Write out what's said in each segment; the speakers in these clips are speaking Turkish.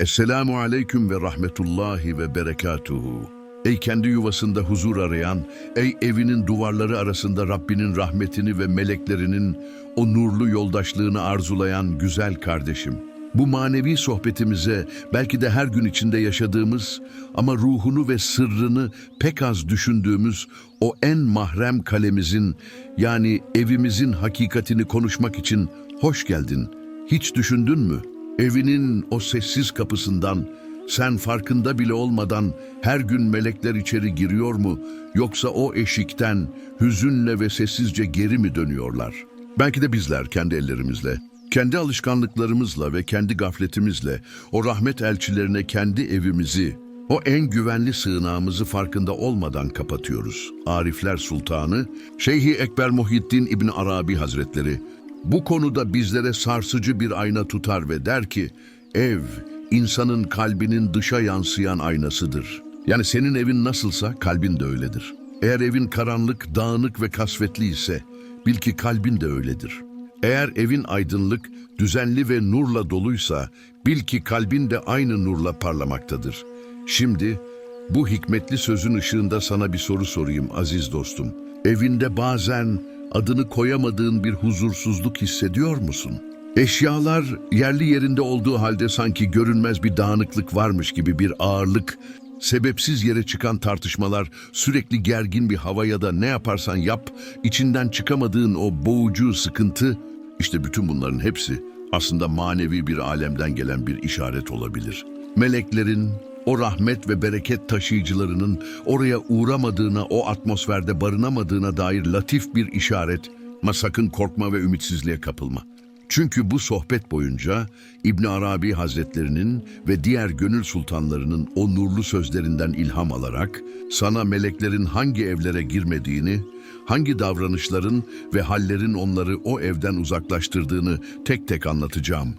Esselamu aleyküm ve rahmetullahi ve berekatuhu. Ey kendi yuvasında huzur arayan, ey evinin duvarları arasında Rabbinin rahmetini ve meleklerinin o nurlu yoldaşlığını arzulayan güzel kardeşim. Bu manevi sohbetimize belki de her gün içinde yaşadığımız ama ruhunu ve sırrını pek az düşündüğümüz o en mahrem kalemizin yani evimizin hakikatini konuşmak için hoş geldin. Hiç düşündün mü? Evinin o sessiz kapısından sen farkında bile olmadan her gün melekler içeri giriyor mu yoksa o eşikten hüzünle ve sessizce geri mi dönüyorlar? Belki de bizler kendi ellerimizle, kendi alışkanlıklarımızla ve kendi gafletimizle o rahmet elçilerine kendi evimizi, o en güvenli sığınağımızı farkında olmadan kapatıyoruz. Arifler Sultanı, Şeyhi Ekber Muhyiddin İbni Arabi Hazretleri, bu konuda bizlere sarsıcı bir ayna tutar ve der ki, ev, insanın kalbinin dışa yansıyan aynasıdır. Yani senin evin nasılsa kalbin de öyledir. Eğer evin karanlık, dağınık ve kasvetli ise bil ki kalbin de öyledir. Eğer evin aydınlık, düzenli ve nurla doluysa bil ki kalbin de aynı nurla parlamaktadır. Şimdi bu hikmetli sözün ışığında sana bir soru sorayım aziz dostum. Evinde bazen adını koyamadığın bir huzursuzluk hissediyor musun? Eşyalar yerli yerinde olduğu halde sanki görünmez bir dağınıklık varmış gibi bir ağırlık, sebepsiz yere çıkan tartışmalar, sürekli gergin bir hava ya da ne yaparsan yap, içinden çıkamadığın o boğucu sıkıntı, işte bütün bunların hepsi aslında manevi bir alemden gelen bir işaret olabilir. Meleklerin, o rahmet ve bereket taşıyıcılarının oraya uğramadığına, o atmosferde barınamadığına dair latif bir işaret ama sakın korkma ve ümitsizliğe kapılma. Çünkü bu sohbet boyunca İbn Arabi Hazretlerinin ve diğer gönül sultanlarının o nurlu sözlerinden ilham alarak sana meleklerin hangi evlere girmediğini, hangi davranışların ve hallerin onları o evden uzaklaştırdığını tek tek anlatacağım.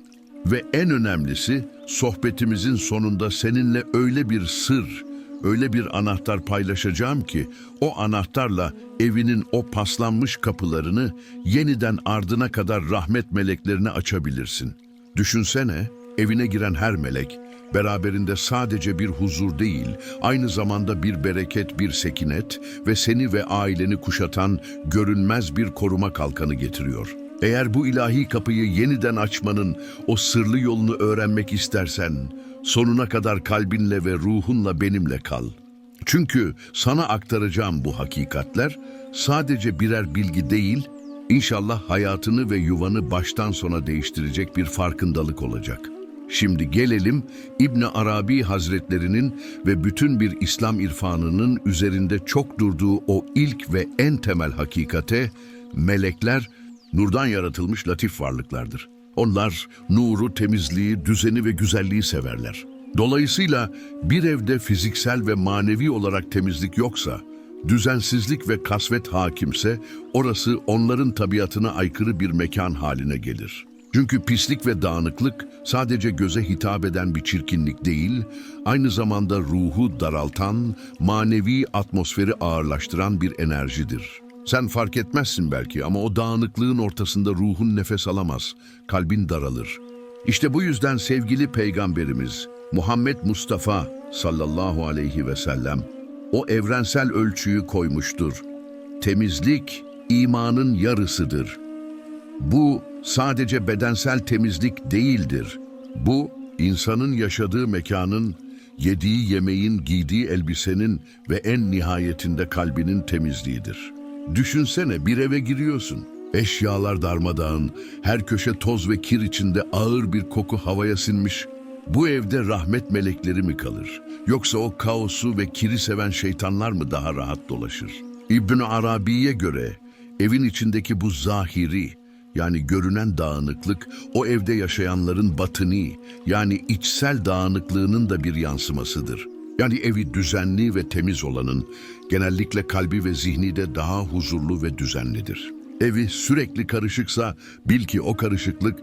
Ve en önemlisi sohbetimizin sonunda seninle öyle bir sır, öyle bir anahtar paylaşacağım ki o anahtarla evinin o paslanmış kapılarını yeniden ardına kadar rahmet meleklerine açabilirsin. Düşünsene evine giren her melek beraberinde sadece bir huzur değil, aynı zamanda bir bereket, bir sekinet ve seni ve aileni kuşatan görünmez bir koruma kalkanı getiriyor. Eğer bu ilahi kapıyı yeniden açmanın o sırlı yolunu öğrenmek istersen, sonuna kadar kalbinle ve ruhunla benimle kal. Çünkü sana aktaracağım bu hakikatler sadece birer bilgi değil, inşallah hayatını ve yuvanı baştan sona değiştirecek bir farkındalık olacak. Şimdi gelelim İbni Arabi Hazretlerinin ve bütün bir İslam irfanının üzerinde çok durduğu o ilk ve en temel hakikate, melekler nurdan yaratılmış latif varlıklardır. Onlar nuru, temizliği, düzeni ve güzelliği severler. Dolayısıyla bir evde fiziksel ve manevi olarak temizlik yoksa, düzensizlik ve kasvet hakimse, orası onların tabiatına aykırı bir mekan haline gelir. Çünkü pislik ve dağınıklık sadece göze hitap eden bir çirkinlik değil, aynı zamanda ruhu daraltan, manevi atmosferi ağırlaştıran bir enerjidir. Sen fark etmezsin belki ama o dağınıklığın ortasında ruhun nefes alamaz, kalbin daralır. İşte bu yüzden sevgili peygamberimiz Muhammed Mustafa sallallahu aleyhi ve sellem o evrensel ölçüyü koymuştur. Temizlik imanın yarısıdır. Bu sadece bedensel temizlik değildir. Bu insanın yaşadığı mekanın, yediği yemeğin, giydiği elbisenin ve en nihayetinde kalbinin temizliğidir. Düşünsene bir eve giriyorsun. Eşyalar darmadağın, her köşe toz ve kir içinde ağır bir koku havaya sinmiş. Bu evde rahmet melekleri mi kalır? Yoksa o kaosu ve kiri seven şeytanlar mı daha rahat dolaşır? İbn Arabi'ye göre evin içindeki bu zahiri yani görünen dağınıklık o evde yaşayanların batıni yani içsel dağınıklığının da bir yansımasıdır. Yani evi düzenli ve temiz olanın genellikle kalbi ve zihni de daha huzurlu ve düzenlidir. Evi sürekli karışıksa bil ki o karışıklık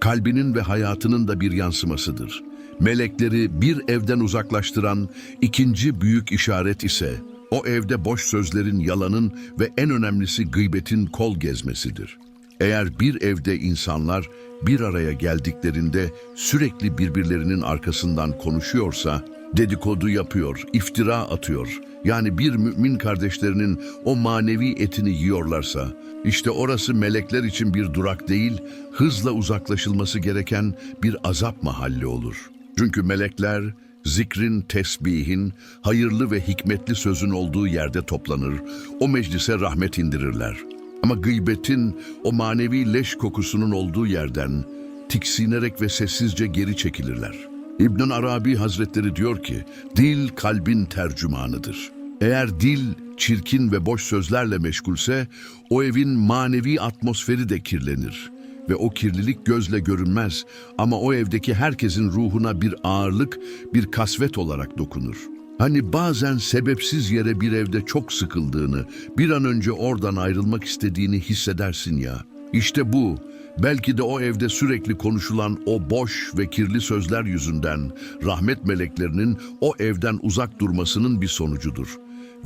kalbinin ve hayatının da bir yansımasıdır. Melekleri bir evden uzaklaştıran ikinci büyük işaret ise o evde boş sözlerin, yalanın ve en önemlisi gıybetin kol gezmesidir. Eğer bir evde insanlar bir araya geldiklerinde sürekli birbirlerinin arkasından konuşuyorsa, dedikodu yapıyor, iftira atıyor, yani bir mümin kardeşlerinin o manevi etini yiyorlarsa, işte orası melekler için bir durak değil, hızla uzaklaşılması gereken bir azap mahalli olur. Çünkü melekler zikrin, tesbihin, hayırlı ve hikmetli sözün olduğu yerde toplanır, o meclise rahmet indirirler. Ama gıybetin, o manevi leş kokusunun olduğu yerden tiksinerek ve sessizce geri çekilirler. İbn Arabi Hazretleri diyor ki, dil kalbin tercümanıdır. Eğer dil çirkin ve boş sözlerle meşgulse, o evin manevi atmosferi de kirlenir. Ve o kirlilik gözle görünmez ama o evdeki herkesin ruhuna bir ağırlık, bir kasvet olarak dokunur. Hani bazen sebepsiz yere bir evde çok sıkıldığını, bir an önce oradan ayrılmak istediğini hissedersin ya. İşte bu, belki de o evde sürekli konuşulan o boş ve kirli sözler yüzünden rahmet meleklerinin o evden uzak durmasının bir sonucudur.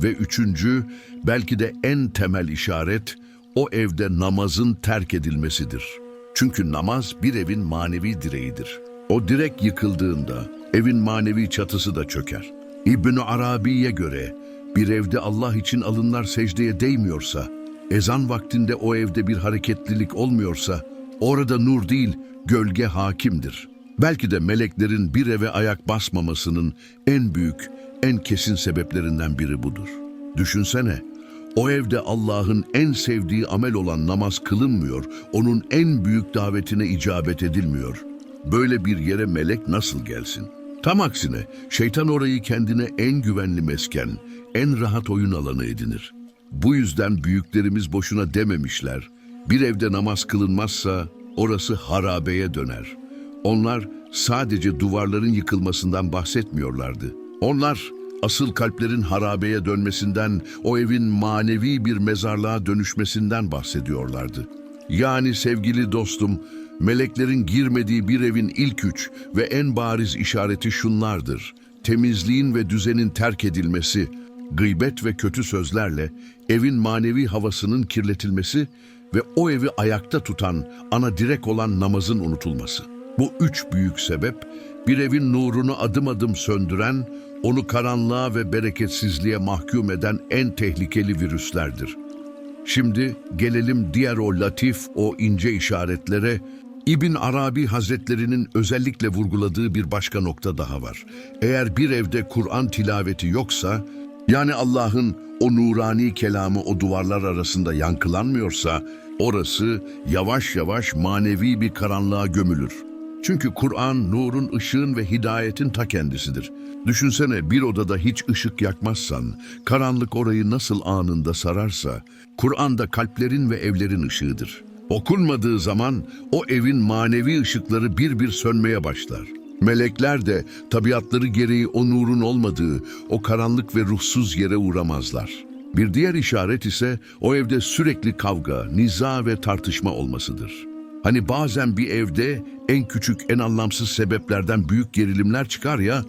Ve üçüncü, belki de en temel işaret, o evde namazın terk edilmesidir. Çünkü namaz bir evin manevi direğidir. O direk yıkıldığında evin manevi çatısı da çöker. İbn Arabi'ye göre bir evde Allah için alınlar secdeye değmiyorsa, ezan vaktinde o evde bir hareketlilik olmuyorsa, orada nur değil, gölge hakimdir. Belki de meleklerin bir eve ayak basmamasının en büyük, en kesin sebeplerinden biri budur. Düşünsene, o evde Allah'ın en sevdiği amel olan namaz kılınmıyor, onun en büyük davetine icabet edilmiyor. Böyle bir yere melek nasıl gelsin? Tam aksine şeytan orayı kendine en güvenli mesken, en rahat oyun alanı edinir. Bu yüzden büyüklerimiz boşuna dememişler. Bir evde namaz kılınmazsa orası harabeye döner. Onlar sadece duvarların yıkılmasından bahsetmiyorlardı. Onlar asıl kalplerin harabeye dönmesinden, o evin manevi bir mezarlığa dönüşmesinden bahsediyorlardı. Yani sevgili dostum, meleklerin girmediği bir evin ilk üç ve en bariz işareti şunlardır. Temizliğin ve düzenin terk edilmesi, gıybet ve kötü sözlerle evin manevi havasının kirletilmesi ve o evi ayakta tutan ana direk olan namazın unutulması. Bu üç büyük sebep bir evin nurunu adım adım söndüren, onu karanlığa ve bereketsizliğe mahkum eden en tehlikeli virüslerdir. Şimdi gelelim diğer o latif, o ince işaretlere. İbn Arabi Hazretlerinin özellikle vurguladığı bir başka nokta daha var. Eğer bir evde Kur'an tilaveti yoksa, yani Allah'ın o nurani kelamı o duvarlar arasında yankılanmıyorsa, orası yavaş yavaş manevi bir karanlığa gömülür. Çünkü Kur'an nurun, ışığın ve hidayetin ta kendisidir. Düşünsene bir odada hiç ışık yakmazsan, karanlık orayı nasıl anında sararsa, Kur'an da kalplerin ve evlerin ışığıdır. Okunmadığı zaman o evin manevi ışıkları bir bir sönmeye başlar. Melekler de tabiatları gereği o nurun olmadığı, o karanlık ve ruhsuz yere uğramazlar. Bir diğer işaret ise o evde sürekli kavga, niza ve tartışma olmasıdır. Hani bazen bir evde en küçük, en anlamsız sebeplerden büyük gerilimler çıkar ya,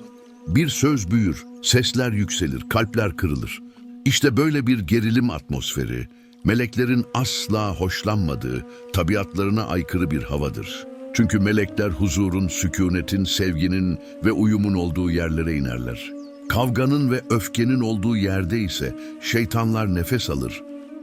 bir söz büyür, sesler yükselir, kalpler kırılır. İşte böyle bir gerilim atmosferi, meleklerin asla hoşlanmadığı, tabiatlarına aykırı bir havadır. Çünkü melekler huzurun, sükunetin, sevginin ve uyumun olduğu yerlere inerler. Kavganın ve öfkenin olduğu yerde ise şeytanlar nefes alır.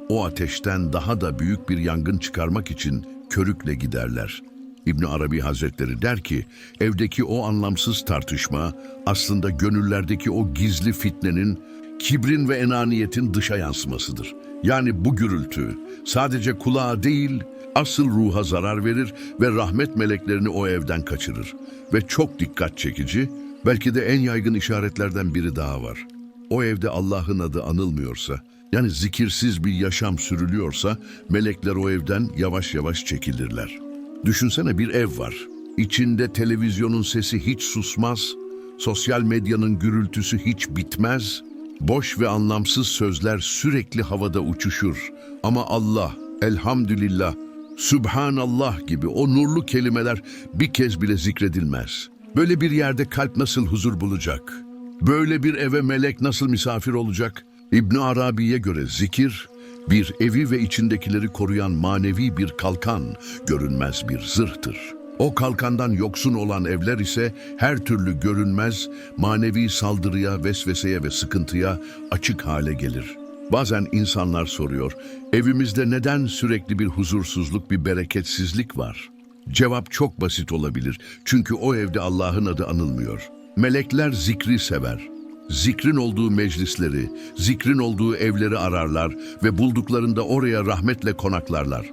O ateşten daha da büyük bir yangın çıkarmak için körükle giderler. İbn Arabi Hazretleri der ki, evdeki o anlamsız tartışma aslında gönüllerdeki o gizli fitnenin, kibrin ve enaniyetin dışa yansımasıdır. Yani bu gürültü sadece kulağa değil, asıl ruha zarar verir ve rahmet meleklerini o evden kaçırır. Ve çok dikkat çekici, belki de en yaygın işaretlerden biri daha var. O evde Allah'ın adı anılmıyorsa, yani zikirsiz bir yaşam sürülüyorsa, melekler o evden yavaş yavaş çekilirler. Düşünsene bir ev var. İçinde televizyonun sesi hiç susmaz, sosyal medyanın gürültüsü hiç bitmez, boş ve anlamsız sözler sürekli havada uçuşur. Ama Allah, elhamdülillah, Sübhanallah gibi o nurlu kelimeler bir kez bile zikredilmez. Böyle bir yerde kalp nasıl huzur bulacak? Böyle bir eve melek nasıl misafir olacak? İbn Arabi'ye göre zikir, Bir evi ve içindekileri koruyan manevi bir kalkan, görünmez bir zırhtır. O kalkandan yoksun olan evler ise her türlü görünmez, manevi saldırıya, vesveseye ve sıkıntıya açık hale gelir. Bazen insanlar soruyor, evimizde neden sürekli bir huzursuzluk, bir bereketsizlik var? Cevap çok basit olabilir. Çünkü o evde Allah'ın adı anılmıyor. Melekler zikri sever. Zikrin olduğu meclisleri, zikrin olduğu evleri ararlar ve bulduklarında oraya rahmetle konaklarlar.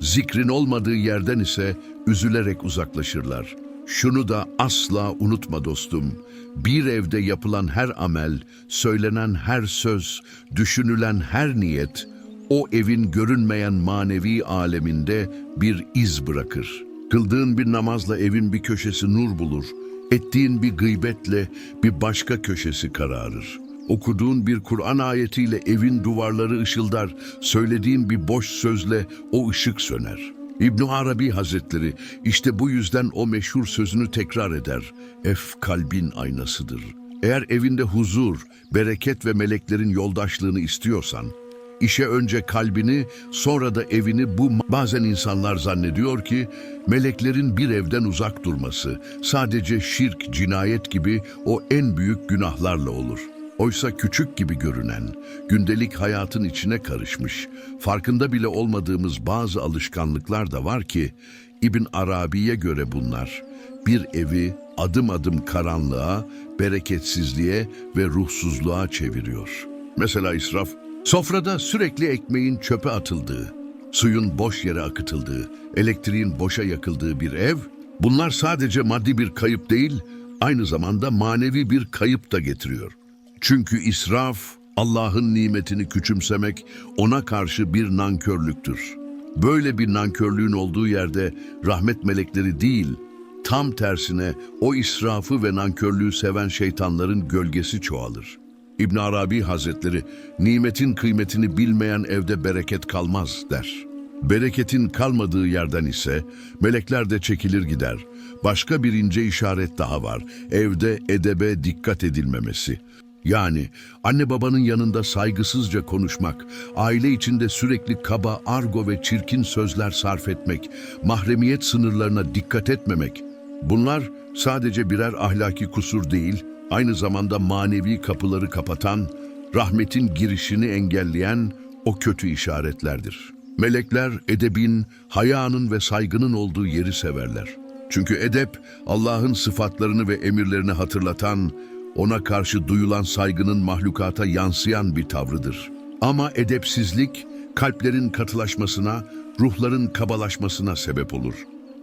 Zikrin olmadığı yerden ise üzülerek uzaklaşırlar. Şunu da asla unutma dostum. Bir evde yapılan her amel, söylenen her söz, düşünülen her niyet, o evin görünmeyen manevi aleminde bir iz bırakır. Kıldığın bir namazla evin bir köşesi nur bulur. Ettiğin bir gıybetle bir başka köşesi kararır. Okuduğun bir Kur'an ayetiyle evin duvarları ışıldar, söylediğin bir boş sözle o ışık söner. İbn Arabi Hazretleri işte bu yüzden o meşhur sözünü tekrar eder. Ef kalbin aynasıdır. Eğer evinde huzur, bereket ve meleklerin yoldaşlığını istiyorsan, İşe önce kalbini, sonra da evini bu bazen insanlar zannediyor ki meleklerin bir evden uzak durması sadece şirk, cinayet gibi o en büyük günahlarla olur. Oysa küçük gibi görünen, gündelik hayatın içine karışmış, farkında bile olmadığımız bazı alışkanlıklar da var ki İbn Arabi'ye göre bunlar bir evi adım adım karanlığa, bereketsizliğe ve ruhsuzluğa çeviriyor. Mesela israf, Sofrada sürekli ekmeğin çöpe atıldığı, suyun boş yere akıtıldığı, elektriğin boşa yakıldığı bir ev, bunlar sadece maddi bir kayıp değil, aynı zamanda manevi bir kayıp da getiriyor. Çünkü israf, Allah'ın nimetini küçümsemek, ona karşı bir nankörlüktür. Böyle bir nankörlüğün olduğu yerde rahmet melekleri değil, tam tersine o israfı ve nankörlüğü seven şeytanların gölgesi çoğalır. İbn Arabi Hazretleri, nimetin kıymetini bilmeyen evde bereket kalmaz der. Bereketin kalmadığı yerden ise melekler de çekilir gider. Başka bir ince işaret daha var. Evde edebe dikkat edilmemesi. Yani anne babanın yanında saygısızca konuşmak, aile içinde sürekli kaba, argo ve çirkin sözler sarf etmek, mahremiyet sınırlarına dikkat etmemek. Bunlar sadece birer ahlaki kusur değil, aynı zamanda manevi kapıları kapatan, rahmetin girişini engelleyen o kötü işaretlerdir. Melekler edebin, hayanın ve saygının olduğu yeri severler. Çünkü edep, Allah'ın sıfatlarını ve emirlerini hatırlatan, ona karşı duyulan saygının mahlukata yansıyan bir tavrıdır. Ama edepsizlik, kalplerin katılaşmasına, ruhların kabalaşmasına sebep olur.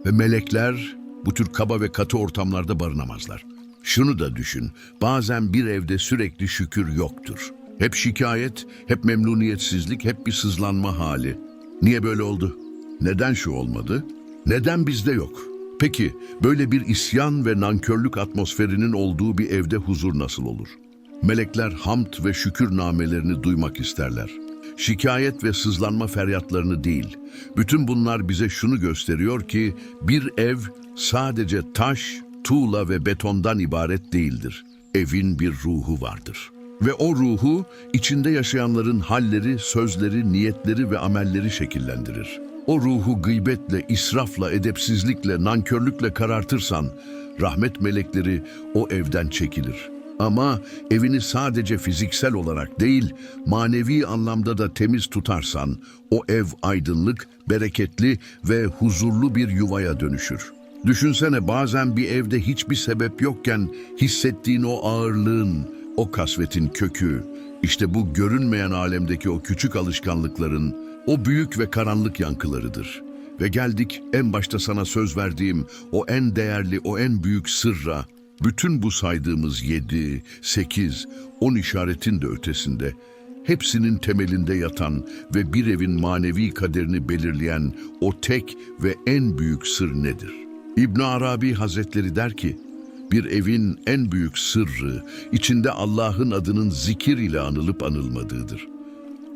Ve melekler bu tür kaba ve katı ortamlarda barınamazlar. Şunu da düşün, bazen bir evde sürekli şükür yoktur. Hep şikayet, hep memnuniyetsizlik, hep bir sızlanma hali. Niye böyle oldu? Neden şu olmadı? Neden bizde yok? Peki, böyle bir isyan ve nankörlük atmosferinin olduğu bir evde huzur nasıl olur? Melekler hamd ve şükür namelerini duymak isterler. Şikayet ve sızlanma feryatlarını değil. Bütün bunlar bize şunu gösteriyor ki bir ev sadece taş, tuğla ve betondan ibaret değildir. Evin bir ruhu vardır. Ve o ruhu içinde yaşayanların halleri, sözleri, niyetleri ve amelleri şekillendirir. O ruhu gıybetle, israfla, edepsizlikle, nankörlükle karartırsan, rahmet melekleri o evden çekilir. Ama evini sadece fiziksel olarak değil, manevi anlamda da temiz tutarsan, o ev aydınlık, bereketli ve huzurlu bir yuvaya dönüşür. Düşünsene bazen bir evde hiçbir sebep yokken hissettiğin o ağırlığın, o kasvetin kökü, işte bu görünmeyen alemdeki o küçük alışkanlıkların, o büyük ve karanlık yankılarıdır. Ve geldik en başta sana söz verdiğim o en değerli, o en büyük sırra, bütün bu saydığımız yedi, sekiz, on işaretin de ötesinde, hepsinin temelinde yatan ve bir evin manevi kaderini belirleyen o tek ve en büyük sır nedir? İbn Arabi Hazretleri der ki, bir evin en büyük sırrı içinde Allah'ın adının zikir ile anılıp anılmadığıdır.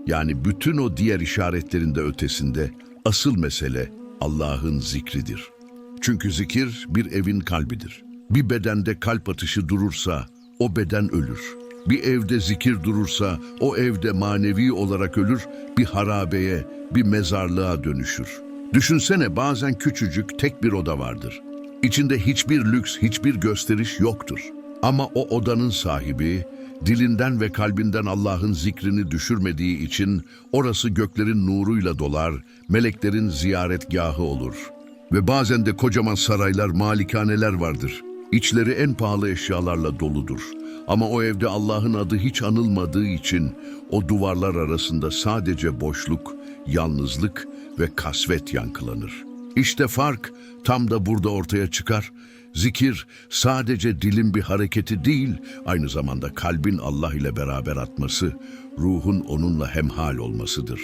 Yani bütün o diğer işaretlerin de ötesinde asıl mesele Allah'ın zikridir. Çünkü zikir bir evin kalbidir. Bir bedende kalp atışı durursa o beden ölür. Bir evde zikir durursa o evde manevi olarak ölür, bir harabeye, bir mezarlığa dönüşür. Düşünsene bazen küçücük tek bir oda vardır. İçinde hiçbir lüks, hiçbir gösteriş yoktur. Ama o odanın sahibi, dilinden ve kalbinden Allah'ın zikrini düşürmediği için orası göklerin nuruyla dolar, meleklerin ziyaretgahı olur. Ve bazen de kocaman saraylar, malikaneler vardır. İçleri en pahalı eşyalarla doludur. Ama o evde Allah'ın adı hiç anılmadığı için o duvarlar arasında sadece boşluk, yalnızlık ve kasvet yankılanır. İşte fark tam da burada ortaya çıkar. Zikir sadece dilin bir hareketi değil, aynı zamanda kalbin Allah ile beraber atması, ruhun onunla hemhal olmasıdır.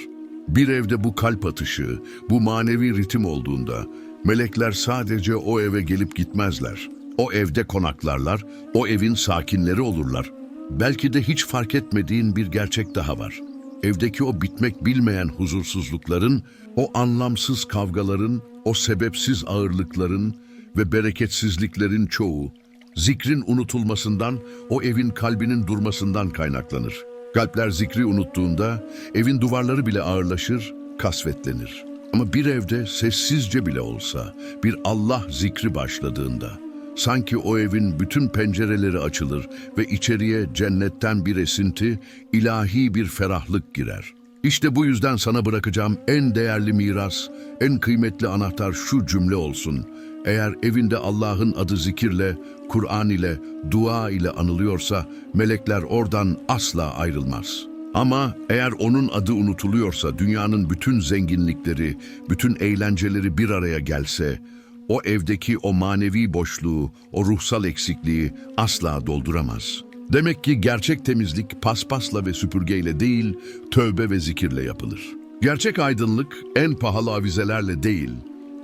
Bir evde bu kalp atışı, bu manevi ritim olduğunda melekler sadece o eve gelip gitmezler. O evde konaklarlar, o evin sakinleri olurlar. Belki de hiç fark etmediğin bir gerçek daha var. Evdeki o bitmek bilmeyen huzursuzlukların, o anlamsız kavgaların, o sebepsiz ağırlıkların ve bereketsizliklerin çoğu, zikrin unutulmasından, o evin kalbinin durmasından kaynaklanır. Kalpler zikri unuttuğunda, evin duvarları bile ağırlaşır, kasvetlenir. Ama bir evde sessizce bile olsa, bir Allah zikri başladığında, sanki o evin bütün pencereleri açılır ve içeriye cennetten bir esinti, ilahi bir ferahlık girer. İşte bu yüzden sana bırakacağım en değerli miras, en kıymetli anahtar şu cümle olsun. Eğer evinde Allah'ın adı zikirle, Kur'an ile, dua ile anılıyorsa, melekler oradan asla ayrılmaz. Ama eğer onun adı unutuluyorsa, dünyanın bütün zenginlikleri, bütün eğlenceleri bir araya gelse, o evdeki o manevi boşluğu, o ruhsal eksikliği asla dolduramaz. Demek ki gerçek temizlik paspasla ve süpürgeyle değil, tövbe ve zikirle yapılır. Gerçek aydınlık en pahalı avizelerle değil,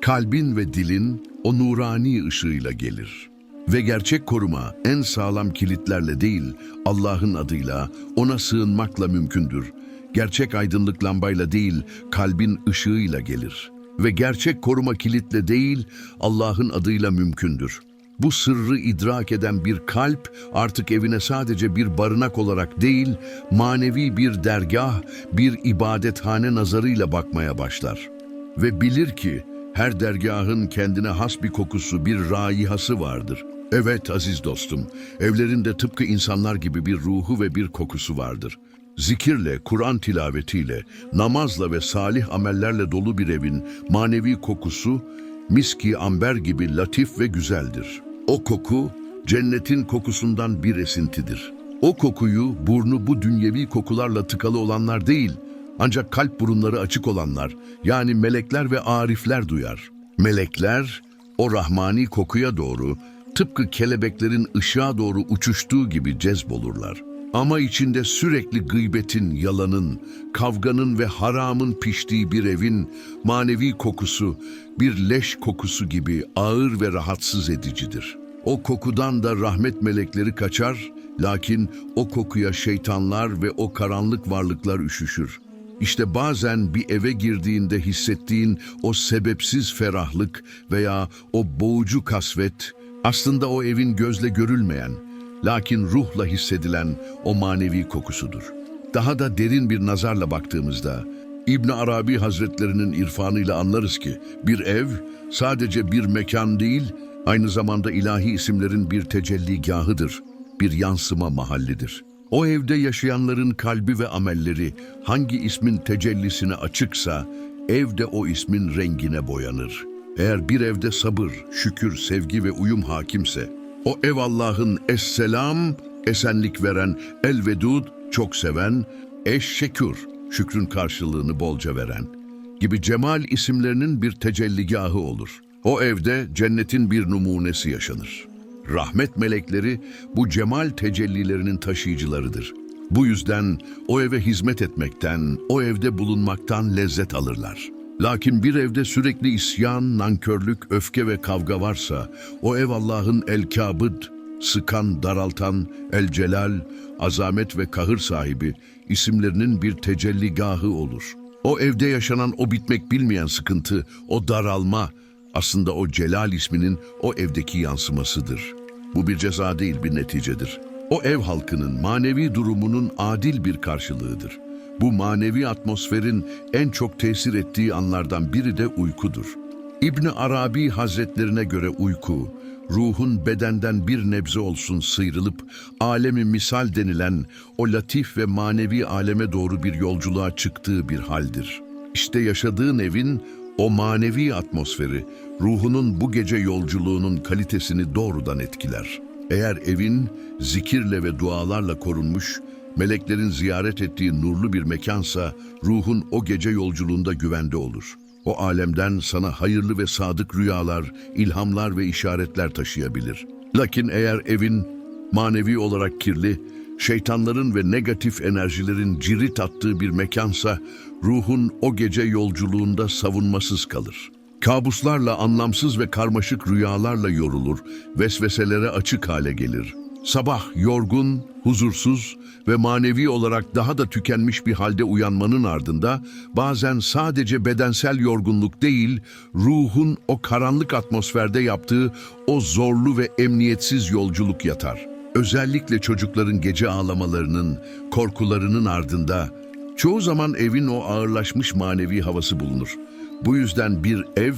kalbin ve dilin o nurani ışığıyla gelir. Ve gerçek koruma en sağlam kilitlerle değil, Allah'ın adıyla, ona sığınmakla mümkündür. Gerçek aydınlık lambayla değil, kalbin ışığıyla gelir. Ve gerçek koruma kilitle değil, Allah'ın adıyla mümkündür. Bu sırrı idrak eden bir kalp artık evine sadece bir barınak olarak değil, manevi bir dergah, bir ibadethane nazarıyla bakmaya başlar. Ve bilir ki her dergahın kendine has bir kokusu, bir raihası vardır. Evet aziz dostum, evlerinde tıpkı insanlar gibi bir ruhu ve bir kokusu vardır. Zikirle, Kur'an tilavetiyle, namazla ve salih amellerle dolu bir evin manevi kokusu, miski amber gibi latif ve güzeldir. O koku, cennetin kokusundan bir esintidir. O kokuyu burnu bu dünyevi kokularla tıkalı olanlar değil, ancak kalp burunları açık olanlar, yani melekler ve arifler duyar. Melekler, o rahmani kokuya doğru, tıpkı kelebeklerin ışığa doğru uçuştuğu gibi cezbolurlar. Ama içinde sürekli gıybetin, yalanın, kavganın ve haramın piştiği bir evin manevi kokusu, bir leş kokusu gibi ağır ve rahatsız edicidir. O kokudan da rahmet melekleri kaçar, lakin o kokuya şeytanlar ve o karanlık varlıklar üşüşür. İşte bazen bir eve girdiğinde hissettiğin o sebepsiz ferahlık veya o boğucu kasvet, aslında o evin gözle görülmeyen, lakin ruhla hissedilen o manevi kokusudur. Daha da derin bir nazarla baktığımızda, İbn Arabi Hazretlerinin irfanıyla anlarız ki bir ev sadece bir mekan değil, aynı zamanda ilahi isimlerin bir tecelligahıdır, bir yansıma mahallidir. O evde yaşayanların kalbi ve amelleri hangi ismin tecellisine açıksa, evde o ismin rengine boyanır. Eğer bir evde sabır, şükür, sevgi ve uyum hakimse, o ev Allah'ın Esselam, esenlik veren, El-Vedud, çok seven, Eş-Şekür, şükrün karşılığını bolca veren gibi cemal isimlerinin bir tecelligahı olur. O evde cennetin bir numunesi yaşanır. Rahmet melekleri bu cemal tecellilerinin taşıyıcılarıdır. Bu yüzden o eve hizmet etmekten, o evde bulunmaktan lezzet alırlar. Lakin bir evde sürekli isyan, nankörlük, öfke ve kavga varsa, o ev Allah'ın el-Kabıd, sıkan, daraltan, el-Celal, azamet ve kahır sahibi isimlerinin bir tecelligahı olur. O evde yaşanan o bitmek bilmeyen sıkıntı, o daralma, aslında o Celal isminin o evdeki yansımasıdır. Bu bir ceza değil, bir neticedir. O ev halkının manevi durumunun adil bir karşılığıdır. Bu manevi atmosferin en çok tesir ettiği anlardan biri de uykudur. İbni Arabi Hazretlerine göre uyku, ruhun bedenden bir nebze olsun sıyrılıp alemi misal denilen o latif ve manevi aleme doğru bir yolculuğa çıktığı bir haldir. İşte yaşadığın evin o manevi atmosferi, ruhunun bu gece yolculuğunun kalitesini doğrudan etkiler. Eğer evin zikirle ve dualarla korunmuş, meleklerin ziyaret ettiği nurlu bir mekansa, ruhun o gece yolculuğunda güvende olur. O alemden sana hayırlı ve sadık rüyalar, ilhamlar ve işaretler taşıyabilir. Lakin eğer evin manevi olarak kirli, şeytanların ve negatif enerjilerin cirit attığı bir mekansa, ruhun o gece yolculuğunda savunmasız kalır. Kabuslarla, anlamsız ve karmaşık rüyalarla yorulur, vesveselere açık hale gelir. Sabah yorgun, huzursuz ve manevi olarak daha da tükenmiş bir halde uyanmanın ardında bazen sadece bedensel yorgunluk değil, ruhun o karanlık atmosferde yaptığı o zorlu ve emniyetsiz yolculuk yatar. Özellikle çocukların gece ağlamalarının, korkularının ardında çoğu zaman evin o ağırlaşmış manevi havası bulunur. Bu yüzden bir ev,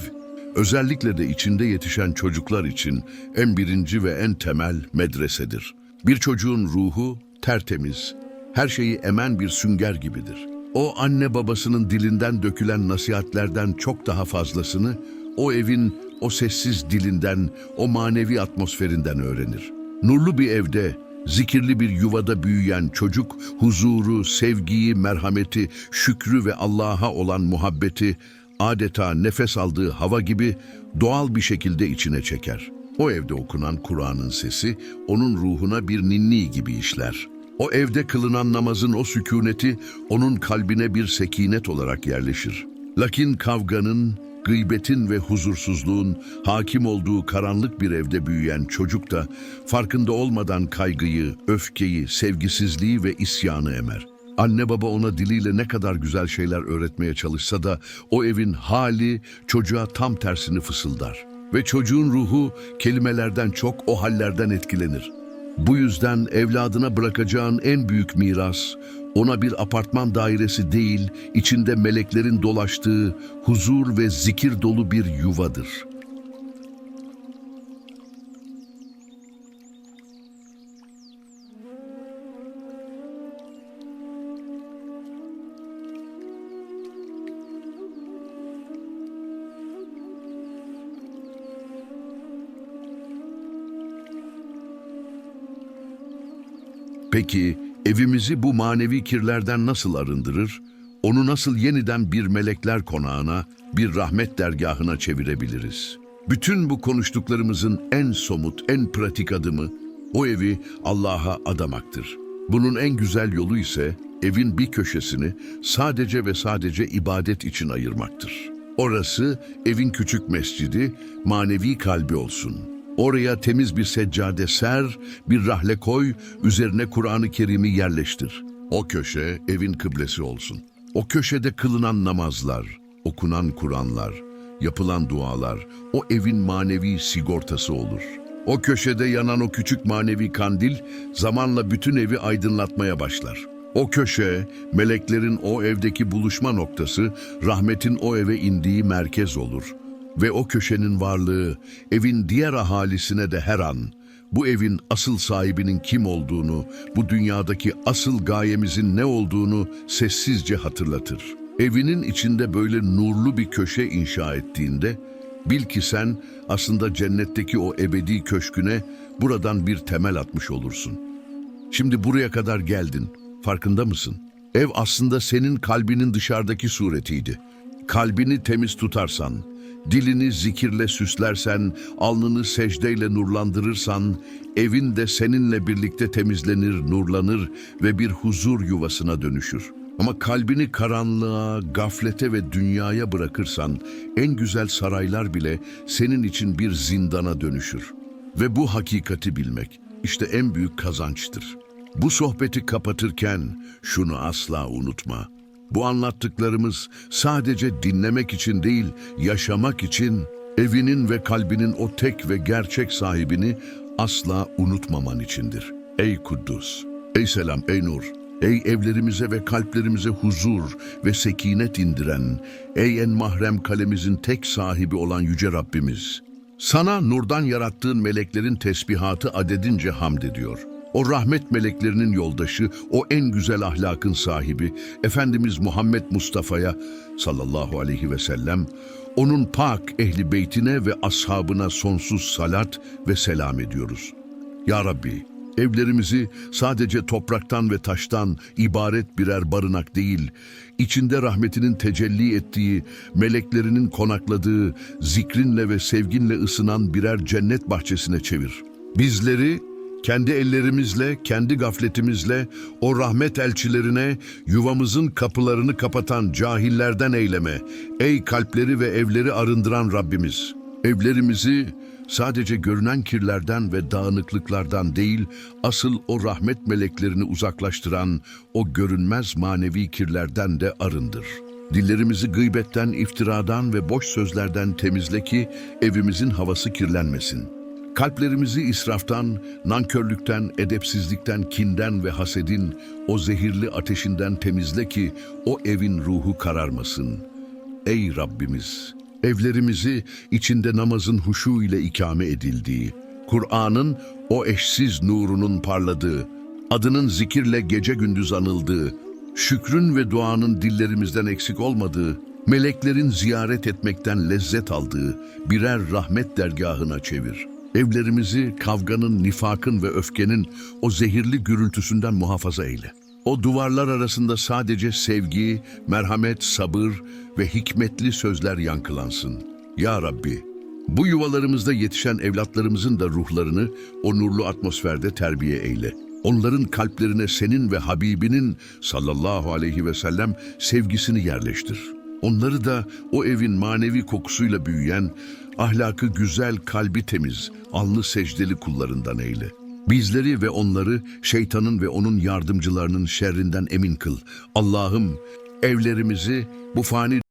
özellikle de içinde yetişen çocuklar için en birinci ve en temel medresedir. Bir çocuğun ruhu tertemiz, her şeyi emen bir sünger gibidir. O anne babasının dilinden dökülen nasihatlerden çok daha fazlasını o evin o sessiz dilinden, o manevi atmosferinden öğrenir. Nurlu bir evde, zikirli bir yuvada büyüyen çocuk, huzuru, sevgiyi, merhameti, şükrü ve Allah'a olan muhabbeti adeta nefes aldığı hava gibi doğal bir şekilde içine çeker. O evde okunan Kur'an'ın sesi onun ruhuna bir ninni gibi işler. O evde kılınan namazın o sükuneti onun kalbine bir sekinet olarak yerleşir. Lakin kavganın, gıybetin ve huzursuzluğun hakim olduğu karanlık bir evde büyüyen çocuk da farkında olmadan kaygıyı, öfkeyi, sevgisizliği ve isyanı emer. Anne baba ona diliyle ne kadar güzel şeyler öğretmeye çalışsa da o evin hali çocuğa tam tersini fısıldar. Ve çocuğun ruhu kelimelerden çok o hallerden etkilenir. Bu yüzden evladına bırakacağın en büyük miras, ona bir apartman dairesi değil, içinde meleklerin dolaştığı huzur ve zikir dolu bir yuvadır. Peki evimizi bu manevi kirlerden nasıl arındırır? Onu nasıl yeniden bir melekler konağına, bir rahmet dergahına çevirebiliriz? Bütün bu konuştuklarımızın en somut, en pratik adımı o evi Allah'a adamaktır. Bunun en güzel yolu ise evin bir köşesini sadece ve sadece ibadet için ayırmaktır. Orası evin küçük mescidi, manevi kalbi olsun.'' Oraya temiz bir seccade ser, bir rahle koy, üzerine Kur'an-ı Kerim'i yerleştir. O köşe evin kıblesi olsun. O köşede kılınan namazlar, okunan Kur'anlar, yapılan dualar, o evin manevi sigortası olur. O köşede yanan o küçük manevi kandil zamanla bütün evi aydınlatmaya başlar. O köşe, meleklerin o evdeki buluşma noktası, rahmetin o eve indiği merkez olur.'' Ve o köşenin varlığı evin diğer ahalisine de her an bu evin asıl sahibinin kim olduğunu, bu dünyadaki asıl gayemizin ne olduğunu sessizce hatırlatır. Evinin içinde böyle nurlu bir köşe inşa ettiğinde bil ki sen aslında cennetteki o ebedi köşküne buradan bir temel atmış olursun. Şimdi buraya kadar geldin. Farkında mısın? Ev aslında senin kalbinin dışarıdaki suretiydi. Kalbini temiz tutarsan, Dilini zikirle süslersen, alnını secdeyle nurlandırırsan, evin de seninle birlikte temizlenir, nurlanır ve bir huzur yuvasına dönüşür. Ama kalbini karanlığa, gaflete ve dünyaya bırakırsan, en güzel saraylar bile senin için bir zindana dönüşür. Ve bu hakikati bilmek, işte en büyük kazançtır. Bu sohbeti kapatırken şunu asla unutma. Bu anlattıklarımız sadece dinlemek için değil, yaşamak için evinin ve kalbinin o tek ve gerçek sahibini asla unutmaman içindir. Ey Kuddus, ey selam, ey nur, ey evlerimize ve kalplerimize huzur ve sekinet indiren, ey en mahrem kalemizin tek sahibi olan Yüce Rabbimiz. Sana nurdan yarattığın meleklerin tesbihatı adedince hamd ediyor. O rahmet meleklerinin yoldaşı, o en güzel ahlakın sahibi, Efendimiz Muhammed Mustafa'ya sallallahu aleyhi ve sellem, onun pak ehli beytine ve ashabına sonsuz salat ve selam ediyoruz. Ya Rabbi, evlerimizi sadece topraktan ve taştan ibaret birer barınak değil, içinde rahmetinin tecelli ettiği, meleklerinin konakladığı, zikrinle ve sevginle ısınan birer cennet bahçesine çevir. Bizleri kendi ellerimizle, kendi gafletimizle o rahmet elçilerine yuvamızın kapılarını kapatan cahillerden eyleme. Ey kalpleri ve evleri arındıran Rabbimiz! Evlerimizi sadece görünen kirlerden ve dağınıklıklardan değil, asıl o rahmet meleklerini uzaklaştıran o görünmez manevi kirlerden de arındır. Dillerimizi gıybetten, iftiradan ve boş sözlerden temizle ki evimizin havası kirlenmesin. Kalplerimizi israftan, nankörlükten, edepsizlikten, kinden ve hasedin, o zehirli ateşinden temizle ki o evin ruhu kararmasın. Ey Rabbimiz! Evlerimizi içinde namazın huşu ile ikame edildiği, Kur'an'ın o eşsiz nurunun parladığı, adının zikirle gece gündüz anıldığı, şükrün ve duanın dillerimizden eksik olmadığı, meleklerin ziyaret etmekten lezzet aldığı birer rahmet dergahına çevir. Evlerimizi kavganın, nifakın ve öfkenin o zehirli gürültüsünden muhafaza eyle. O duvarlar arasında sadece sevgi, merhamet, sabır ve hikmetli sözler yankılansın. Ya Rabbi, bu yuvalarımızda yetişen evlatlarımızın da ruhlarını o nurlu atmosferde terbiye eyle. Onların kalplerine senin ve Habibinin sallallahu aleyhi ve sellem sevgisini yerleştir. Onları da o evin manevi kokusuyla büyüyen, ahlakı güzel, kalbi temiz, alnı secdeli kullarından eyle. Bizleri ve onları şeytanın ve onun yardımcılarının şerrinden emin kıl. Allah'ım evlerimizi bu fani